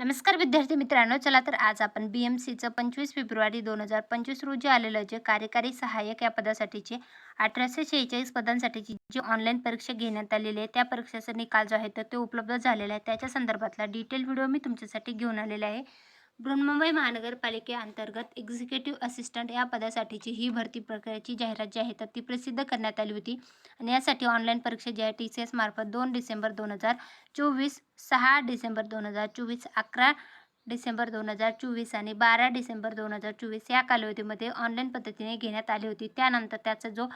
नमस्कार विद्यार्थी मित्रांनो चला तर आज आपण बी एम सीचं पंचवीस फेब्रुवारी दोन हजार पंचवीस रोजी आलेलं जे कार्यकारी सहाय्यक या पदासाठीचे अठराशे शेहेचाळीस पदांसाठीची जी ऑनलाईन परीक्षा घेण्यात आलेली आहे त्या परीक्षेचा निकाल जो आहे तर ते उपलब्ध झालेला आहे. त्याच्या संदर्भातला डिटेल व्हिडिओ मी तुमच्यासाठी घेऊन आलेला आहे. बृहन्मुंबई महानगरपालिकेअंतर्गत एक्झिक्युटिव्ह असिस्टंट या पदासाठीची ही भरती प्रक्रियेची जाहिरात जी आहे तर ती प्रसिद्ध करण्यात आली होती. आणि यासाठी ऑनलाईन परीक्षा जी आहे टी सी एस मार्फत दोन डिसेंबर दोन हजार चोवीस सहा डिसेंबर दोन हजार चोवीस अकरा डिसेंबर दोन हजार चोवीस आणि बारा डिसेंबर दोन हजार चोवीस या कालावधीमध्ये ऑनलाईन पद्धतीने घेण्यात आली होती. त्यानंतर त्याचा जो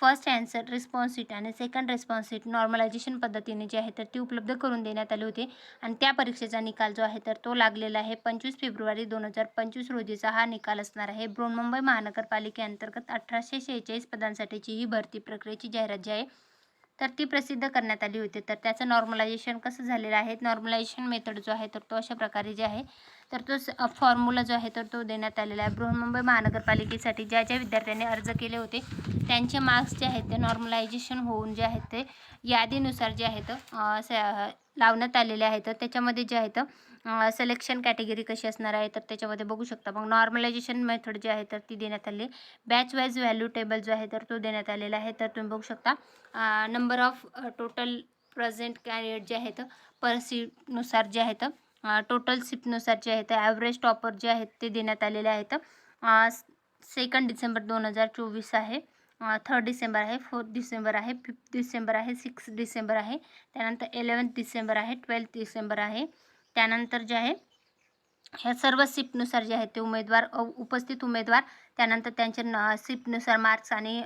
फर्स्ट अँसर रिस्पॉन्स सीट आणि सेकंड रिस्पॉन्स सीट नॉर्मलायझेशन पद्धतीने जी आहे तर ती उपलब्ध करून देण्यात आली होती. आणि त्या परीक्षेचा निकाल जो आहे तर तो लागलेला आहे पंचवीस फेब्रुवारी दोन हजार पंचवीस रोजीचा हा निकाल असणार आहे. बृहन्मुंबई महानगरपालिकेअंतर्गत अठराशे शेहेचाळीस पदांसाठीची ही भरती प्रक्रियेची जाहिरात जी आहे तर ती प्रसिद्ध करण्यात आली होती. तर त्याचं नॉर्मलायझेशन कसं झालेलं आहे? नॉर्मलायझेशन मेथड जो आहे तर तो अशा प्रकारे जे आहे तर तो फॉर्म्युला जो आहे तर तो देण्यात आलेला आहे. बृहन्मुंबई महानगरपालिकेसाठी ज्या ज्या विद्यार्थ्यांनी अर्ज केले होते त्यांचे मार्क्स जे आहेत ते नॉर्मलायझेशन होऊन जे आहेत ते यादीनुसार जे आहेत लावण्यात आलेले आहेत तर त्याच्यामध्ये जे आहेत सिलेक्शन कॅटेगरी कशी असणार आहे तर त्याच्यामध्ये बघू शकता. मग नॉर्मलायझेशन मेथड जी आहे तर ती देण्यात आली. बॅच वाईज व्हॅल्यू टेबल जो आहे तर तो देण्यात आलेला आहे. तर तुम्ही बघू शकता number of total present candidate जे आहेत पर सीटनुसार जे आहेत टोटल सीटनुसार जे आहेत ॲव्हरेज टॉपर जे आहेत ते देण्यात आलेले आहेत. सेकंड डिसेंबर दोन हजार चोवीस आहे. थर्ड डिसेंबर आहे. फोर्थ डिसेंबर आहे. फिफ्थ डिसेंबर आहे. सिक्स डिसेंबर आहे. त्यानंतर इलेवन्थ डिसेंबर आहे. ट्वेल्थ डिसेंबर आहे. त्यानंतर जे आहे ह्या सर्व शिफ्टनुसार जे आहेत ते उमेदवार उपस्थित उमेदवार. त्यानंतर त्यांचे न शिफ्टनुसार मार्क्स आणि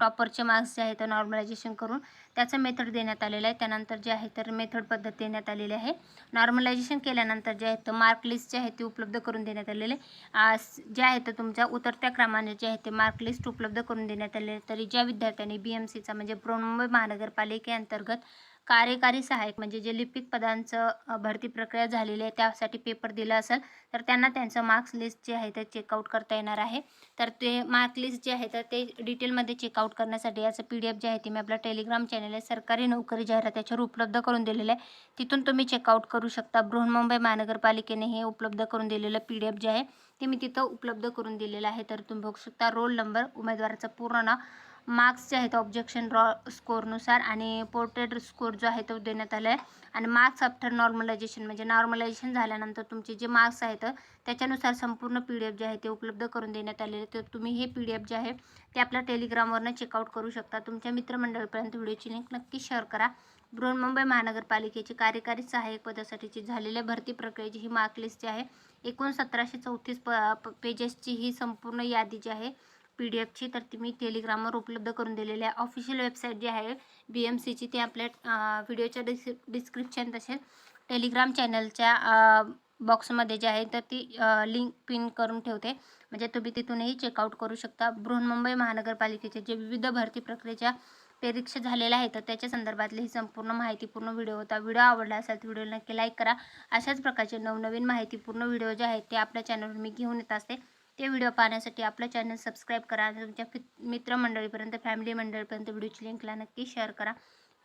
टॉपरचे मार्क्स जे आहेत ते नॉर्मलायझेशन करून त्याचं मेथड देण्यात आलेलं आहे. त्यानंतर जे आहे तर मेथड पद्धत देण्यात आलेली आहे. नॉर्मलायझेशन केल्यानंतर जे आहे तर मार्क लिस्ट जे आहे ते उपलब्ध करून देण्यात आलेले जे आहे तर तुमच्या उतरत्या क्रमाने जे आहे ते मार्क लिस्ट उपलब्ध करून देण्यात आलेले तरी ज्या विद्यार्थ्यांनी बी एम सीचा म्हणजे बृहन्मुंबई महानगरपालिकेअंतर्गत कार्यकारी सहाय्यक म्हणजे जे लिपिक पदांचं भरती प्रक्रिया झालेली आहे त्यासाठी पेपर दिला असेल तर त्यांना त्यांचं मार्क्स लिस्ट जे आहे ते चेकआउट करता येणार आहे. तर ते मार्क लिस्ट जे आहे तर ते डिटेलमध्ये चेकआउट करण्यासाठी याचं पी डी एफ जे आहे ते मी आपल्या टेलिग्राम चॅनल आहे सरकारी नोकरी जाहिरात त्याच्यावर उपलब्ध करून दिलेलं आहे. तिथून तुम्ही चेकआउट करू शकता. बृहन्मुंबई महानगरपालिकेने हे उपलब्ध करून दिलेलं पी डी एफ जे आहे ते मी तिथं उपलब्ध करून दिलेलं आहे. तर तुम्ही बघू शकता रोल नंबर उमेदवाराचं पूर्ण नाव मार्क्स जे आहेत ऑब्जेक्शन रॉ स्कोरनुसार आणि पोर्ट्रेट स्कोर जो आहे तो देण्यात आला आहे आणि मार्क्स आफ्टर नॉर्मलायझेशन म्हणजे नॉर्मलायझेशन झाल्यानंतर तुमचे जे मार्क्स आहेत त्याच्यानुसार संपूर्ण पी डी एफ जे आहे ते उपलब्ध करून देण्यात आलेले तर तुम्ही हे पी डी एफ जे आहे ते आपल्या टेलिग्रामवरनं चेकआउट करू शकता. तुमच्या मित्रमंडळपर्यंत व्हिडिओची लिंक नक्की शेअर करा. बृहन्मुंबई महानगरपालिकेची कार्यकारी सहाय्यक पदासाठीची झालेल्या भरती प्रक्रियेची ही मार्क लिस्ट जी आहे एकूण सतराशे चौतीस प- पेजेसची ही संपूर्ण यादी जी आहे पी डी एफची तर ती मी टेलिग्रामवर उपलब्ध करून दिलेली आहे. ऑफिशियल वेबसाईट जी आहे बी एम सीची ती आपल्या व्हिडिओच्या डिस्क्रि डिस्क्रिप्शन तसेच टेलिग्राम चॅनलच्या बॉक्समध्ये जे आहे तर ती लिंक पिन करून ठेवते. म्हणजे तुम्ही तिथूनही चेकआउट करू शकता. बृहन्मुंबई महानगरपालिकेचे जे विविध भरती प्रक्रियेच्या परीक्षा झालेल्या आहेत तर त्याच्या संदर्भातली ही संपूर्ण माहितीपूर्ण व्हिडिओ होता. व्हिडिओ आवडला असेल तर व्हिडिओ नक्की लाईक करा. अशाच प्रकारचे नवनवीन माहितीपूर्ण व्हिडिओ जे आहेत ते आपल्या चॅनलवर मी घेऊन येत असते. ते व्हिडिओ पाहण्यासाठी आपलं चॅनल सबस्क्राईब करा. आणि तुमच्या मित्रमंडळीपर्यंत फॅमिली मंडळीपर्यंत व्हिडिओची लिंकला नक्की शेअर करा.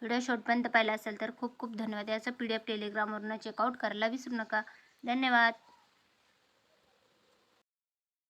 व्हिडिओ शॉर्टपर्यंत पाहिला असेल तर खूप खूप धन्यवाद. याचं पी डी एफ टेलिग्रामवरून चेकआउट करायला विसरू नका. धन्यवाद.